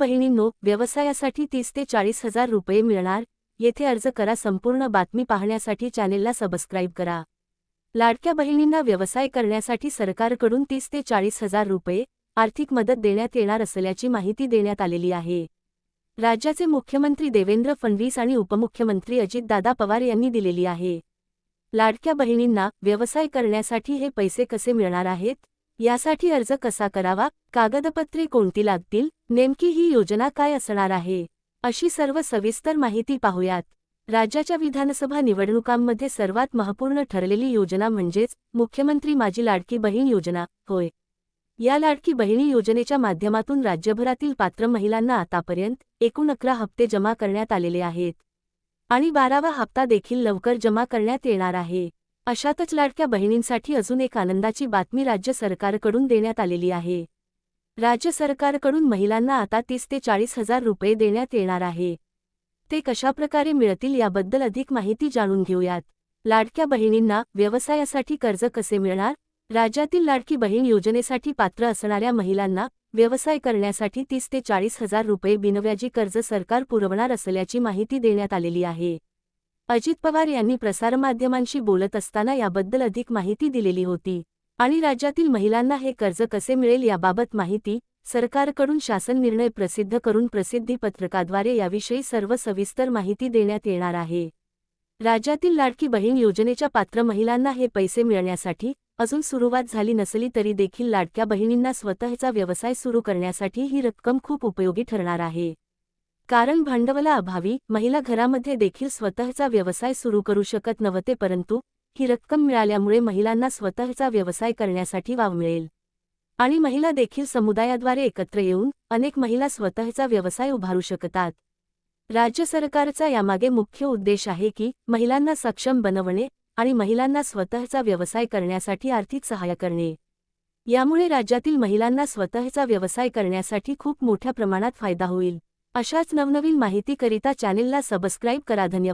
बहिणींनो व्यवसायासाठी तीस ते चाळीस हजार रुपये मिळणार. येथे अर्ज करा. संपूर्ण बातमी पाहण्यासाठी चॅनेलला सबस्क्राईब करा. लाडक्या बहिणींना व्यवसाय करण्यासाठी सरकारकडून तीस ते चाळीस हजार रुपये आर्थिक मदत देण्यात येणार असल्याची माहिती देण्यात आलेली आहे. राज्याचे मुख्यमंत्री देवेंद्र फडणवीस आणि उपमुख्यमंत्री अजितदादा पवार यांनी दिलेली आहे. लाडक्या बहिणींना व्यवसाय करण्यासाठी हे पैसे कसे मिळणार आहेत? यासाठी अर्ज कसा करावा? कागदपत्रे कोणती लागतील? नेमकी ही योजना काय असणार आहे? अशी सर्व सविस्तर माहिती पाहूयात. राज्याच्या विधानसभा निवडणुकांमध्ये सर्वात महत्त्वपूर्ण ठरलेली योजना म्हणजेच मुख्यमंत्री माझी लाडकी बहीण योजना होय. या लाडकी बहिणी योजनेच्या माध्यमातून राज्यभरातील पात्र महिलांना आतापर्यंत एकूण अकरा हप्ते जमा करण्यात आलेले आहेत. आणि बारावा हप्ता देखील लवकर जमा करण्यात येणार आहे. अशातच लाडक्या बहिणींसाठी अजून एक आनंदाची बातमी राज्य सरकारकडून देण्यात आलेली आहे. राज्य सरकारकडून महिलांना आता तीस ते चाळीस हजार रुपये देण्यात येणार आहे. ते कशाप्रकारे मिळतील याबद्दल अधिक माहिती जाणून घेऊयात. लाडक्या बहिणींना व्यवसायासाठी कर्ज कसे मिळणार? राज्यातील लाडकी बहीण योजनेसाठी पात्र असणाऱ्या महिलांना व्यवसाय करण्यासाठी तीस ते चाळीस हजार रुपये बिनव्याजी कर्ज सरकार पुरवणार असल्याची माहिती देण्यात आलेली आहे. अजित पवार यांनी प्रसारमाध्यमांशी बोलत असताना याबद्दल अधिक माहिती दिलेली होती. आणि राज्यातील महिलांना हे कर्ज कसे मिळेल याबाबत माहिती सरकारकडून शासन निर्णय प्रसिद्ध करून प्रसिद्धी पत्रकाद्वारे याविषयी सर्व सविस्तर माहिती देण्यात येणार आहे. राज्यातील लाडकी बहीण योजनेच्या पात्र महिलांना हे पैसे मिळण्यासाठी अजून सुरुवात झाली नसली तरी देखील लाडक्या बहिणींना स्वतःचा व्यवसाय सुरू करण्यासाठी ही रक्कम खूप उपयोगी ठरणार आहे. कारण भांडवलाअभावी महिला घरामध्ये देखील स्वतःचा व्यवसाय सुरू करू शकत नव्हते परंतु ही रक्कम मिळाल्यामुळे महिलांना स्वतःचा व्यवसाय करण्यासाठी वाव मिळेल. आणि महिला देखील समुदायाद्वारे एकत्र येऊन अनेक महिला स्वतःचा व्यवसाय उभारू शकतात. राज्य सरकारचा यामागे मुख्य उद्देश आहे की महिलांना सक्षम बनवणे आणि महिलांना स्वतःचा व्यवसाय करण्यासाठी आर्थिक सहाय्य करणे. यामुळे राज्यातील महिलांना स्वतःचा व्यवसाय करण्यासाठी खूप मोठ्या प्रमाणात फायदा होईल. अशाच नवनवीन माहितीकरिता चॅनेलला सबस्क्राईब करा. धन्यवाद.